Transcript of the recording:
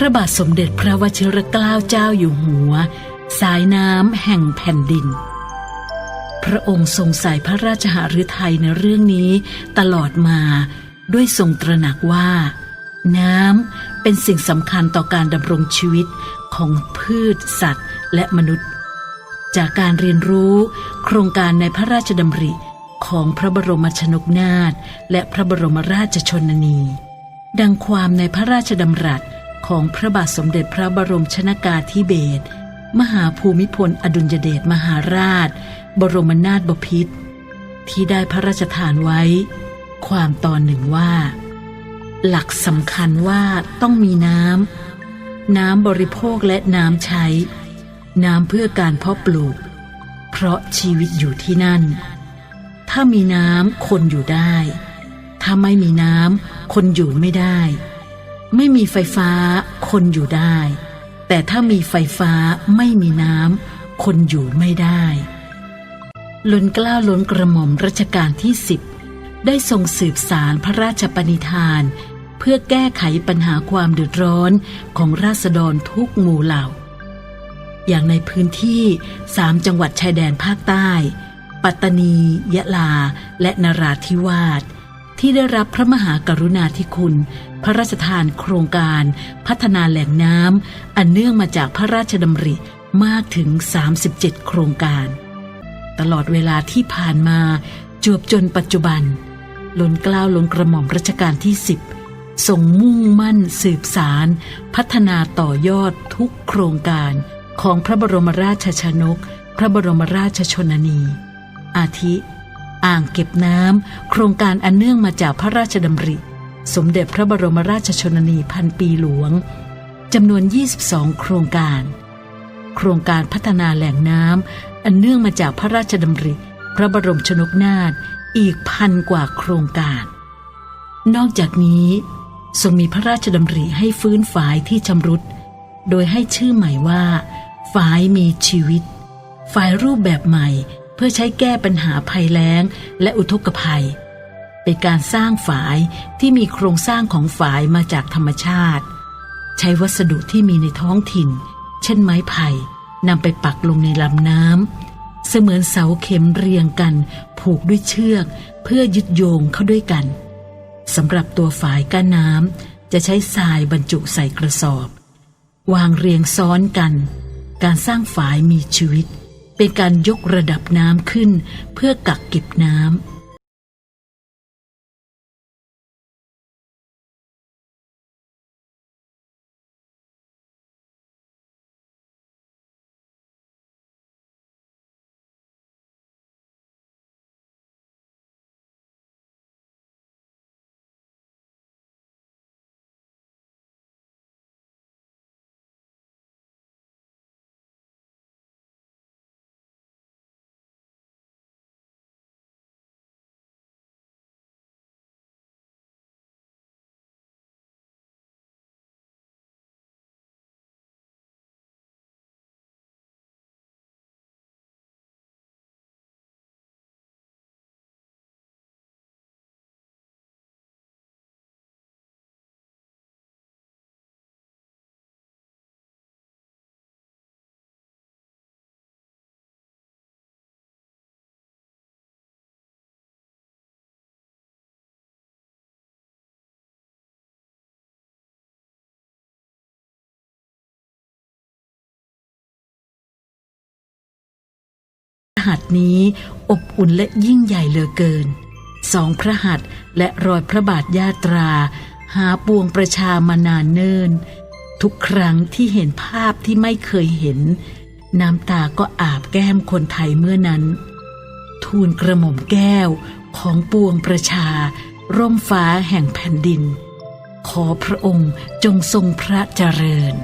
พระบาทสมเด็จพระวชิรเกล้าเจ้าอยู่หัว สายน้ำแห่งแผ่นดิน พระองค์ทรงใส่พระราชหฤทัยในเรื่องนี้ตลอดมาด้วยทรงตระหนักว่า น้ำเป็นสิ่งสำคัญต่อการดำรงชีวิตของพืชสัตว์และมนุษย์ จากการเรียนรู้โครงการในพระราชดำริของพระบรมชนกนาถและพระบรมราชชนนี ดังความในพระราชดำรัส ของพระบาทสมเด็จพระบรมชนากาธิเบศรมหาภูมิพลอดุลยเดชมหาราช บรมนาถบพิตรที่ได้พระราชทานไว้ ความตอนหนึ่งว่า หลักสำคัญว่าต้องมีน้ำน้ำบริโภคและน้ำใช้ น้ำเพื่อการเพาะปลูก เพราะชีวิตอยู่ที่นั่น ถ้ามีน้ำคนอยู่ได้ ถ้าไม่มีน้ำคนอยู่ไม่ได้ ไม่มีไฟฟ้าคนอยู่ได้ แต่ถ้ามีไฟฟ้าไม่มีน้ำคนอยู่ไม่ได้ล้นกล้าล้นกระหม่อมรัชกาลที่สิบได้ทรงสืบสารพระราชปณิธาน เพื่อแก้ไขปัญหาความเดือดร้อนของราษฎรทุกหมู่เหล่า อย่างในพื้นที่สามจังหวัดชายแดนภาคใต้ ปัตตานี ยะลา และนราธิวาส ที่ได้รับพระมหากรุณาธิคุณ พระราชทานโครงการ พัฒนาแหล่งน้ำอันเนื่องมาจากพระราชดำริมากถึง 37 โครงการ ตลอดเวลาที่ผ่านมาจวบจนปัจจุบันล้นกล้าวล้นกระหม่อมรัชกาลที่ 10 ทรงมุ่งมั่นสืบสาร พัฒนาต่อยอดทุกโครงการของพระบรมราชชนก พระบรมราชชนนี อาทิ อ่างเก็บน้ำ โครงการอันเนื่องมาจากพระราชดำริ สมเด็จพระบรมราชชนนีพันปีหลวงจำนวน 22 โครงการ โครงการพัฒนาแหล่งน้ำ อันเนื่องมาจากพระราชดำริ พระบรมชนกนาถอีกพันกว่าโครงการ นอกจากนี้ทรงมีพระราชดำริให้ฟื้นฝายที่ชำรุด โดยให้ชื่อใหม่ว่าฝายมีชีวิตฝายรูปแบบใหม่ เพื่อใช้แก้ปัญหาภัยแล้งและอุทกภัย เป็นการสร้างฝายที่มีโครงสร้างของฝายมาจากธรรมชาติ ใช้วัสดุที่มีในท้องถิ่น เช่นไม้ไผ่นำไปปักลงในลำน้ำเสมือนเสาเข็มเรียงกัน ผูกด้วยเชือก เพื่อยึดโยงเข้าด้วยกันสำหรับตัวฝายก้านน้ำจะใช้ทรายบรรจุใส่กระสอบ วางเรียงซ้อนกัน การสร้างฝายมีชีวิต เป็นการยกระดับน้ำขึ้นเพื่อกักเก็บน้ำ หัตถ์นี้อบอุ่นและยิ่งใหญ่เหลือเกิน สองพระหัตถ์และรอยพระบาทยาตรา หาปวงประชามานานเนินทุกครั้งที่เห็นภาพที่ไม่เคยเห็น น้ำตาก็อาบแก้มคนไทยเมื่อนั้น ทูลกระหม่อมแก้วของปวงประชา ร่มฟ้าแห่งแผ่นดิน ขอพระองค์จงทรงพระเจริญ